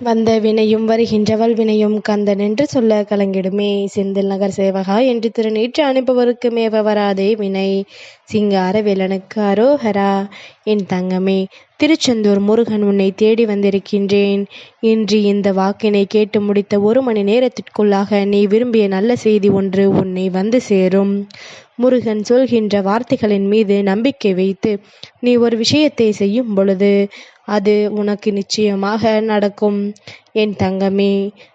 வந்த வினையும் வருகின்றவள் வினையும் கந்தன் என்று சொல்ல கலங்கிடுமே. செந்தில் நகர் சேவகா என்று திருநீற்று அனுப்புவருக்கு மேவ வராதே வினை. சிங்கார வேலனுக்கு அரோஹரா என் தங்கமே திருச்செந்தூர் முருகன் உன்னை தேடி வந்திருக்கின்றேன். இன்று இந்த வாக்கினை கேட்டு முடித்த ஒரு மணி நேரத்திற்குள்ளாக நீ விரும்பிய நல்ல செய்தி ஒன்று உன்னை வந்து சேரும். முருகன் சொல்கின்ற வார்த்தைகளின் மீது நம்பிக்கை வைத்து நீ ஒரு விஷயத்தை செய்யும் பொழுது அது உனக்கு நிச்சயமாக நடக்கும். என் தங்கமே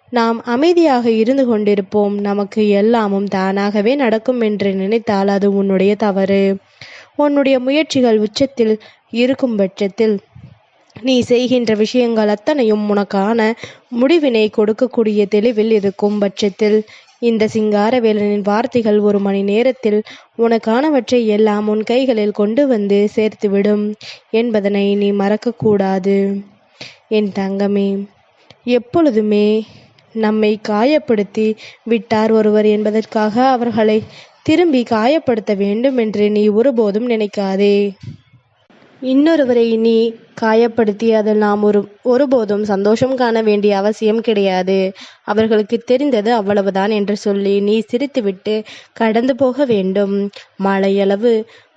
நாம் அமைதியாக இருந்து கொண்டிருப்போம். நமக்கு எல்லாமும் தானாகவே நடக்கும் என்று நினைத்தால் அது உன்னுடைய தவறு. உன்னுடைய முயற்சிகள் உச்சத்தில் இருக்கும் பட்சத்தில் நீ செய்கின்ற விஷயங்கள் அத்தனையும் உனக்கான முடிவினை கொடுக்கக்கூடிய தெளிவில் இருக்கும் பட்சத்தில் இந்த சிங்காரவேலனின் வார்த்தைகள் ஒரு மணி நேரத்தில் உனக்கானவற்றை எல்லாம் உன் கைகளில் கொண்டு வந்து சேர்த்துவிடும் என்பதனை நீ மறக்கக்கூடாது. என் தங்கமே எப்பொழுதுமே நம்மை காயப்படுத்தி விட்டார் ஒருவர் என்பதற்காக அவர்களை திரும்பி காயப்படுத்த வேண்டும் என்று நீ ஒருபோதும் நினைக்காதே. இன்னொருவரை நீ காயப்படுத்தி அதில் நாம் ஒரு ஒருபோதும் சந்தோஷம் காண வேண்டிய அவசியம் கிடையாது. அவர்களுக்கு தெரிந்தது அவ்வளவுதான் என்று சொல்லி நீ சிரித்துவிட்டு கடந்து போக வேண்டும். மழையளவு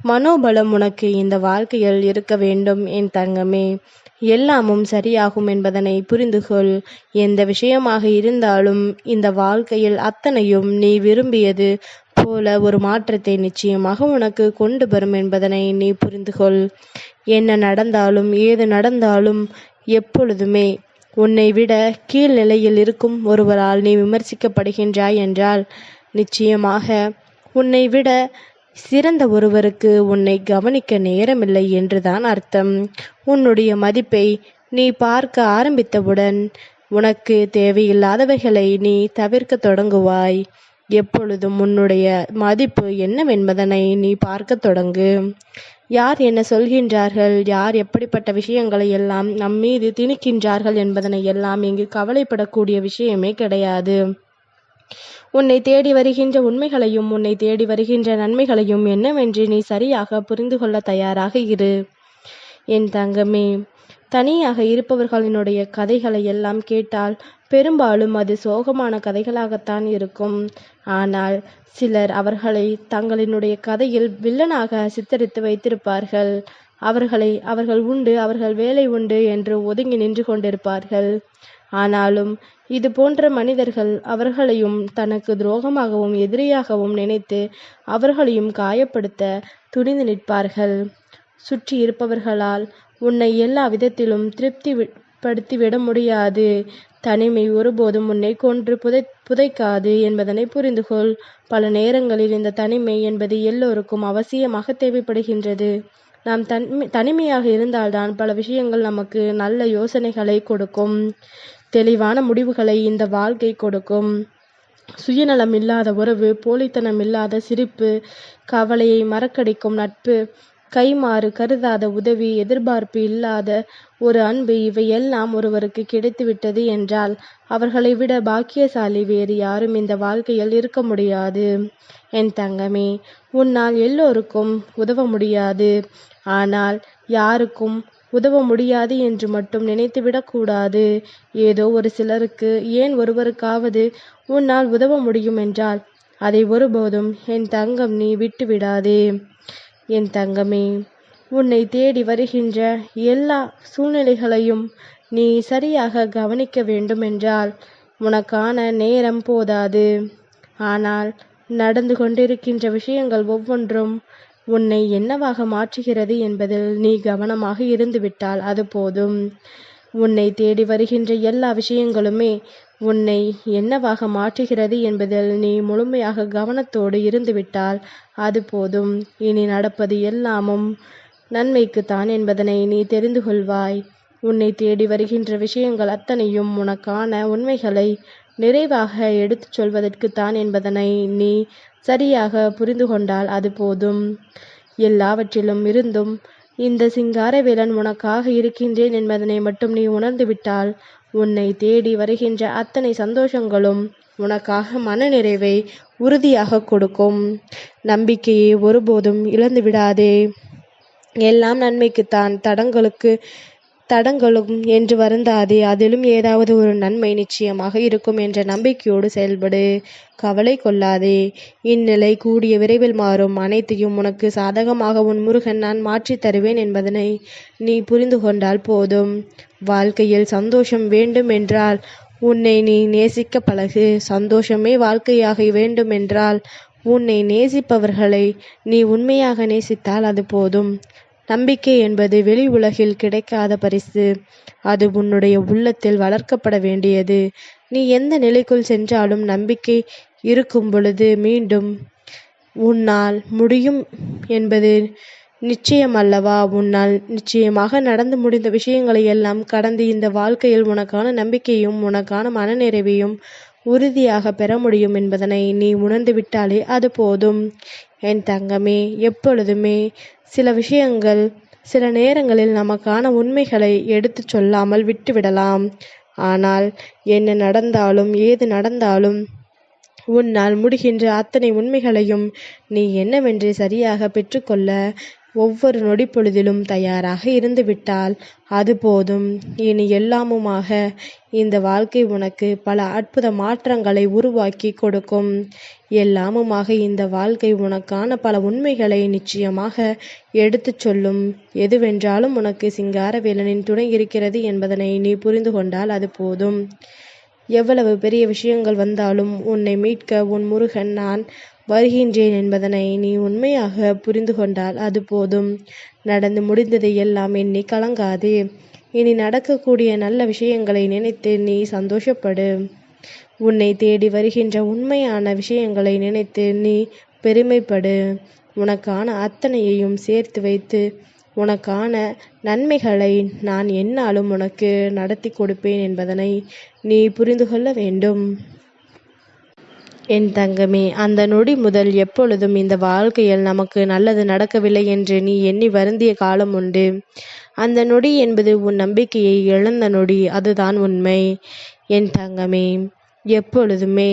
மனோபலம் உனக்கு இந்த வாழ்க்கையில் இருக்க வேண்டும் என் தங்கமே. எல்லாமும் சரியாகும் என்பதனை புரிந்துகொள் எந்த விஷயமாக இருந்தாலும் இந்த வாழ்க்கையில் அத்தனையும் நீ விரும்பியது போல ஒரு மாற்றத்தை நிச்சயமாக உனக்கு கொண்டு வரும் என்பதனை நீ புரிந்துகொள். என்ன நடந்தாலும் ஏது நடந்தாலும் எப்பொழுதுமே உன்னை விட கீழ்நிலையில் இருக்கும் ஒருவரால் நீ விமர்சிக்கப்படுகின்றாய் என்றால் நிச்சயமாக உன்னை விட சிறந்த ஒருவருக்கு உன்னை கவனிக்க நேரமில்லை என்றுதான் அர்த்தம். உன்னுடைய மதிப்பை நீ பார்க்க ஆரம்பித்தவுடன் உனக்கு தேவையில்லாதவைகளை நீ தவிர்க்க தொடங்குவாய். எப்பொழுதும் உன்னுடைய மதிப்பு என்னவென்பதனை நீ பார்க்க தொடங்கு. யார் என்ன சொல்கின்றார்கள்? யார் எப்படிப்பட்ட விஷயங்களை எல்லாம் நம் மீது திணிக்கின்றார்கள் என்பதனை எல்லாம் இங்கு கவலைப்படக்கூடிய விஷயமே கிடையாது. உன்னை தேடி வருகின்ற உண்மைகளையும் உன்னை தேடி வருகின்ற நன்மைகளையும் என்னவென்று நீ சரியாக புரிந்து கொள்ள தயாராக இரு. என் தங்கமே தனியாக இருப்பவர்களினுடைய கதைகளை எல்லாம் கேட்டால் பெரும்பாலும் அது சோகமான கதைகளாகத்தான் இருக்கும். ஆனால் சிலர் அவர்களை தங்களினுடைய கதையில் வில்லனாக சித்தரித்து வைத்திருப்பார்கள். அவர்களை அவர்கள் உண்டு அவர்கள் வேலை உண்டு என்று ஒதுங்கி நின்று கொண்டிருப்பார்கள். ஆனாலும் இது போன்ற மனிதர்கள் அவர்களையும் தனக்கு துரோகமாகவும் எதிரியாகவும் நினைத்து அவர்களையும் காயப்படுத்த துணிந்து நிற்பார்கள். சுற்றி இருப்பவர்களால் உன்னை எல்லா விதத்திலும் திருப்தி படுத்திவிட முடியாது. தனிமை ஒருபோதும் உன்னை கொன்று புதை புதைக்காது என்பதனை புரிந்துகொள். பல நேரங்களில் இந்த தனிமை என்பது எல்லோருக்கும் அவசியமாக தேவைப்படுகின்றது. நாம் தன் தனிமையாக இருந்தால்தான் பல விஷயங்கள் நமக்கு நல்ல யோசனைகளை கொடுக்கும். தெளிவான முடிவுகளை இந்த வாழ்க்கை கொடுக்கும். சுயநலம் இல்லாத உறவு போலித்தனம் இல்லாத சிரிப்பு கவலையை மறக்கடிக்கும் நட்பு கைமாறு கருதாத உதவி எதிர்பார்ப்பு இல்லாத ஒரு அன்பு இவையெல்லாம் ஒருவருக்கு கிடைத்துவிட்டது என்றால் அவர்களை விட பாக்கியசாலி வேறு யாரும் இந்த வாழ்க்கையில் இருக்க முடியாது. என் தங்கமே உன்னால் எல்லோருக்கும் உதவ முடியாது. ஆனால் யாருக்கும் உதவ முடியாது என்று மட்டும் நினைத்துவிடக்கூடாது ஏதோ ஒரு சிலருக்கு ஏன் ஒருவருக்காவது உன்னால் உதவ முடியும் என்றால் அதை ஒருபோதும் என் தங்கம் நீ விட்டு விடாதே என் தங்கமே உன்னை தேடி வருகின்ற எல்லா சூழ்நிலைகளையும் நீ சரியாக கவனிக்க வேண்டுமென்றால் உனக்கான நேரம் போதாது. ஆனால் நடந்து கொண்டிருக்கின்ற விஷயங்கள் ஒவ்வொன்றும் உன்னை என்னவாக மாற்றுகிறது என்பதில் நீ கவனமாக இருந்துவிட்டால் அது போதும். உன்னை தேடி வருகின்ற எல்லா விஷயங்களுமே உன்னை என்னவாக மாற்றுகிறது என்பதில் நீ முழுமையாக கவனத்தோடு இருந்துவிட்டால் அது போதும். இனி நடப்பது எல்லாமும் நன்மைக்குத்தான் என்பதனை நீ தெரிந்து கொள்வாய். உன்னை தேடி வருகின்ற விஷயங்கள் அத்தனையும் உனக்கான உண்மைகளை நிறைவாக எடுத்துச் சொல்வதற்குத்தான் என்பதனை நீ சரியாக புரிந்து கொண்டால் அது போதும். எல்லாவற்றிலும் இருந்தும் இந்த சிங்காரவேலன் உனக்காக இருக்கின்றேன் என்பதனை மட்டும் நீ உணர்ந்துவிட்டால் உன்னை தேடி வருகின்ற அத்தனை சந்தோஷங்களும் உனக்காக மனநிறைவை உறுதியாக கொடுக்கும். நம்பிக்கையை ஒருபோதும் இழந்து விடாதே எல்லாம் நன்மைக்குத்தான் தடங்களுக்கு தடங்களும் என்று வருந்தாதே அதிலும் ஏதாவது ஒரு நன்மை நிச்சயமாக இருக்கும் என்ற நம்பிக்கையோடு செயல்படு. கவலை கொள்ளாதே. இந்நிலை கூடிய விரைவில் மாறும். அனைத்தையும் உனக்கு சாதகமாக உன் முருகன் நான் மாற்றித் தருவேன் என்பதனை நீ புரிந்து கொண்டால் போதும். வாழ்க்கையில் சந்தோஷம் வேண்டும் என்றால் உன்னை நீ நேசிக்க பழகு. சந்தோஷமே வாழ்க்கையாக வேண்டுமென்றால் உன்னை நேசிப்பவர்களை நீ உண்மையாக நேசித்தால் அது போதும். நம்பிக்கை என்பது வெளி உலகில் கிடைக்காத பரிசு. அது உன்னுடைய உள்ளத்தில் வளர்க்கப்பட வேண்டியது. நீ எந்த நிலைக்குள் சென்றாலும் நம்பிக்கை இருக்கும் பொழுது மீண்டும் உன்னால் முடியும் என்பது நிச்சயம் அல்லவா உன்னால் நிச்சயமாக நடந்து முடிந்த விஷயங்களை எல்லாம் கடந்து இந்த வாழ்க்கையில் உனக்கான நம்பிக்கையும் உனக்கான மனநிறைவையும் உறுதியாக பெற முடியும் என்பதனை நீ உணர்ந்து விட்டாலே அது போதும். என் தங்கமே எப்பொழுதுமே சில விஷயங்கள் சில நேரங்களில் நமக்கான உண்மைகளை எடுத்துச் சொல்லாமல் விட்டுவிடலாம். ஆனால் என்ன நடந்தாலும் ஏது நடந்தாலும் உன்னால் முடிகின்ற அத்தனை உண்மைகளையும் நீ என்னவென்று சரியாக பெற்றுக்கொள்ள ஒவ்வொரு நொடி பொழுதிலும் தயாராக இருந்துவிட்டால் அது போதும். இனி எல்லாமுமாக இந்த வாழ்க்கை உனக்கு பல அற்புத மாற்றங்களை உருவாக்கி கொடுக்கும். எல்லாமுமாக இந்த வாழ்க்கை உனக்கான பல உண்மைகளை நிச்சயமாக எடுத்துச் சொல்லும். எதுவென்றாலும் உனக்கு சிங்காரவேலனின் துணை இருக்கிறது என்பதனை நீ புரிந்து கொண்டால் அது போதும். எவ்வளவு பெரிய விஷயங்கள் வந்தாலும் உன்னை மீட்க உன் முருகன் நான் வருகின்றேன் என்பதனை நீ உண்மையாக புரிந்து கொண்டால் அது போதும். நடந்து முடிந்ததை எல்லாம் எண்ணி கலங்காதே. இனி நடக்கக்கூடிய நல்ல விஷயங்களை நினைத்து நீ சந்தோஷப்படு. உன்னை தேடி வருகின்ற உண்மையான விஷயங்களை நினைத்து நீ பெருமைப்படு. உனக்கான அத்தனையையும் சேர்த்து வைத்து உனக்கான நன்மைகளை நான் என்னாலும் உனக்கு நடத்தி கொடுப்பேன் என்பதனை நீ புரிந்து கொள்ள வேண்டும். என் தங்கமே அந்த நொடி முதல் எப்பொழுதும் இந்த வாழ்க்கையில் நமக்கு நல்லது நடக்கவில்லை என்று நீ எண்ணி வருந்திய காலம் உண்டு. அந்த நொடி என்பது உன் நம்பிக்கையை இழந்த நொடி அதுதான் உண்மை. என் தங்கமே எப்பொழுதுமே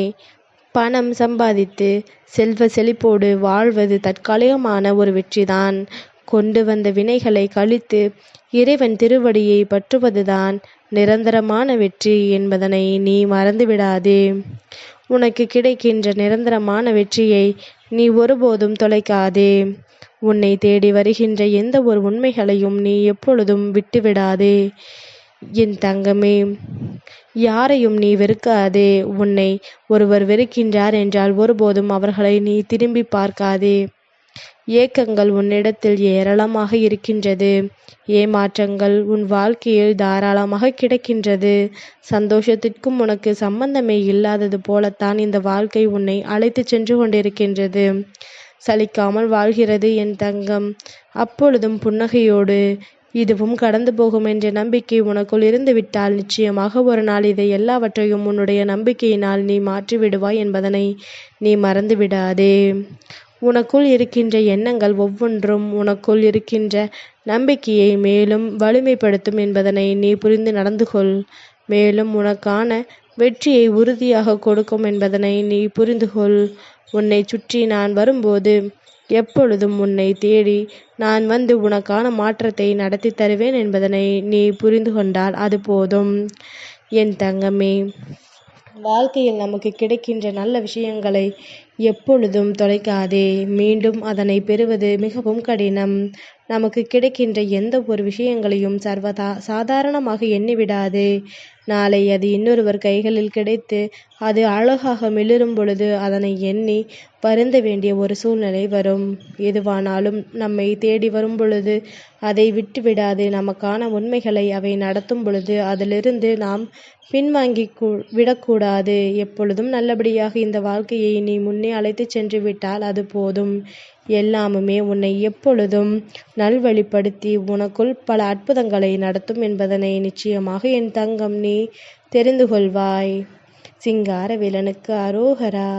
பணம் சம்பாதித்து செல்வ செழிப்போடு வாழ்வது தற்காலிகமான ஒரு வெற்றிதான். கொண்டு வந்த வினைகளை கழித்து இறைவன் திருவடியை பற்றுவதுதான் நிரந்தரமான வெற்றி என்பதனை நீ மறந்துவிடாதே. உனக்கு கிடைக்கின்ற நிரந்தரமான வெற்றியை நீ ஒருபோதும் தொலைக்காதே. உன்னை தேடி வருகின்ற எந்த ஒரு உண்மைகளையும் நீ எப்பொழுதும் விட்டுவிடாதே. என் தங்கமே யாரையும் நீ வெறுக்காதே. உன்னை ஒருவர் வெறுக்கின்றார் என்றால் ஒருபோதும் அவர்களை நீ திரும்பி பார்க்காதே. ஏக்கங்கள் உன்னிடத்தில் ஏராளமாக இருக்கின்றது. ஏமாற்றங்கள் உன் வாழ்க்கையில் தாராளமாக கிடைக்கின்றது. சந்தோஷத்திற்கும் உனக்கு சம்பந்தமே இல்லாதது போலத்தான் இந்த வாழ்க்கை உன்னை அழைத்து சென்று கொண்டிருக்கின்றது. சலிக்காமல் வாழ்கிறது என் தங்கம். அப்பொழுதும் புன்னகையோடு இதுவும் கடந்து போகும் என்ற நம்பிக்கை உனக்குள் இருந்து விட்டால் நிச்சயமாக ஒரு நாள் இதை எல்லாவற்றையும் உன்னுடைய நம்பிக்கையினால் நீ மாற்றி விடுவாய் என்பதனை நீ மறந்து விடாதே உனக்குள் இருக்கின்ற எண்ணங்கள் ஒவ்வொன்றும் உனக்குள் இருக்கின்ற நம்பிக்கையை மேலும் வலிமைப்படுத்தும் என்பதனை நீ புரிந்து நடந்து கொள். மேலும் உனக்கான வெற்றியை உறுதியாக கொடுக்கும் என்பதனை நீ புரிந்து கொள். உன்னை சுற்றி நான் வரும்போது எப்பொழுதும் உன்னை தேடி நான் வந்து உனக்கான மாற்றத்தை நடத்தி தருவேன் என்பதனை நீ புரிந்து கொண்டால் அது போதும். என் தங்கமே வாழ்க்கையில் நமக்கு கிடைக்கின்ற நல்ல விஷயங்களை எப்பொழுதும் தொலைக்காதே. மீண்டும் அதனை பெறுவது மிகவும் கடினம். நமக்கு கிடைக்கின்ற எந்த ஒரு விஷயங்களையும் சர்வதா சாதாரணமாக எண்ணிவிடாதே. நாளை அது இன்னொருவர் கைகளில் கிடைத்து அது அழகாக மிளிரும் பொழுது அதனை எண்ணி வருந்த வேண்டிய ஒரு சூழ்நிலை வரும். எதுவானாலும் நம்மை தேடி வரும் பொழுது அதை விட்டுவிடாது. நமக்கான உண்மைகளை அவை நடத்தும் பொழுது அதிலிருந்து நாம் பின்வாங்கி விடக்கூடாது. எப்பொழுதும் நல்லபடியாக இந்த வாழ்க்கையை நீ முன்னே அழைத்து சென்று விட்டால் அது போதும். எல்லாமுமே உன்னை எப்பொழுதும் நல்வழிப்படுத்தி உனக்குள் பல அற்புதங்களை நடத்தும் என்பதனை நிச்சயமாக என் தங்கம் நீ தெரிந்து கொள்வாய். சிங்காரவேலனுக்கு அரோகரா.